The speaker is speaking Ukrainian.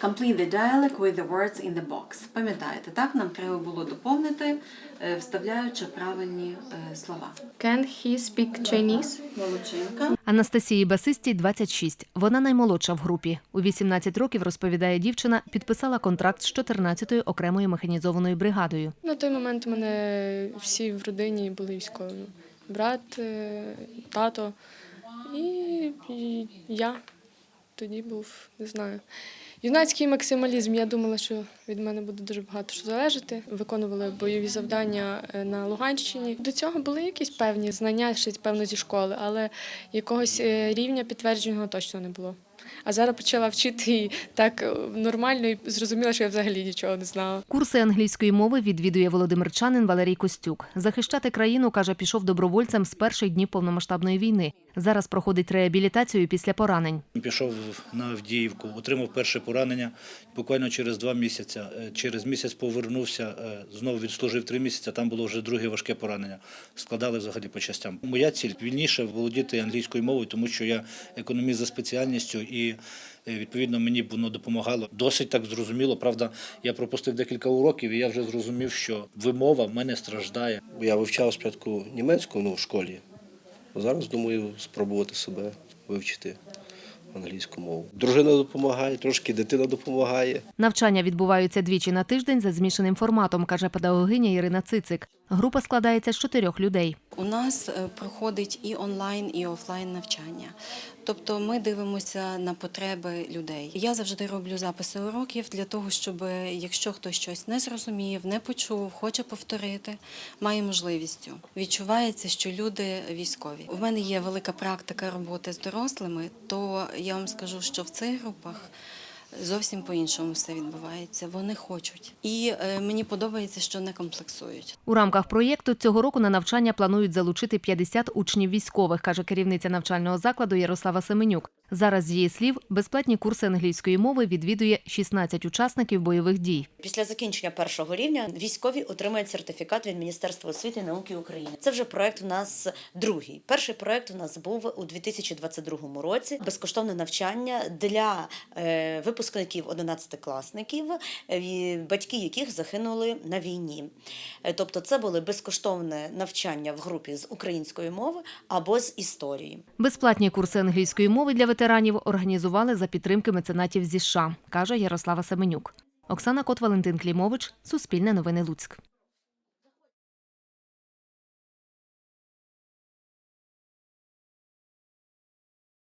Complete the dialogue with the words in the box. Пам'ятаєте, так? Нам треба було доповнити, е, вставляючи правильні е, слова. Can he speak Chinese? Молодчинка. Анастасії Басистій 26. Вона наймолодша в групі. У 18 років, розповідає дівчина, підписала контракт з 14-ю окремою механізованою бригадою. На той момент у мене всі в родині були військові. Брат, е, тато і я тоді був, не знаю. Юнацький максималізм. Я думала, що від мене буде дуже багато що залежати. Виконували бойові завдання е, на Луганщині. До цього були якісь певні знання, ще певно зі школи, але якогось е, рівня підтвердженого точно не було. А зараз почала вчити і так е, нормально і зрозуміла, що я взагалі нічого не знала. Курси англійської мови відвідує володимирчанин Валерій Костюк. Захищати країну, каже, пішов добровольцем з перших днів повномасштабної війни. Зараз проходить реабілітацію після поранень. Пішов на Авдіївку, отримав перше поранення буквально через два місяці. Е, Через місяць повернувся, е, знову відслужив три місяці, там було вже друге важке поранення. Складали взагалі по частям. Моя ціль вільніше володіти англійською мовою, тому що я економіст за спеціальністю і е, відповідно мені б воно допомагало. Досить так зрозуміло. Правда, я пропустив декілька уроків, і я вже зрозумів, що вимова в мене страждає. Я вивчав спочатку німецьку ну, в школі. Зараз думаю спробувати себе вивчити англійську мову. Дружина допомагає, трошки дитина допомагає. Навчання відбуваються двічі на тиждень за змішаним форматом, каже педагогиня Ірина Цицик. Група складається з чотирьох людей. У нас е, проходить і онлайн, і офлайн навчання. Тобто ми дивимося на потреби людей. Я завжди роблю записи уроків для того, щоб е, якщо хтось щось не зрозумів, не почув, хоче повторити, має можливістю. Відчувається, що люди військові. У мене є велика практика роботи з дорослими, то я вам скажу, що в цих групах. Зовсім по-іншому все відбувається. Вони хочуть, і е, мені подобається, що не комплексують. У рамках проєкту цього року на навчання планують залучити 50 учнів військових, каже керівниця навчального закладу Ярослава Семенюк. Зараз, з її слів, безплатні курси англійської мови відвідує 16 учасників бойових дій. Після закінчення першого рівня військові отримають сертифікат від Міністерства освіти і науки України. Це вже проект у нас другий. Перший проект у нас був у 2022 році. Безкоштовне навчання для е, випускників 11-класників, е, батьки яких загинули на війні. Е, Тобто, це були безкоштовне навчання в групі з української мови або з історії. Безплатні курси англійської мови для ветеранів організували за підтримки меценатів зі США, каже Ярослава Семенюк. Оксана Кот, Валентин Клімович, Суспільне новини Луцьк.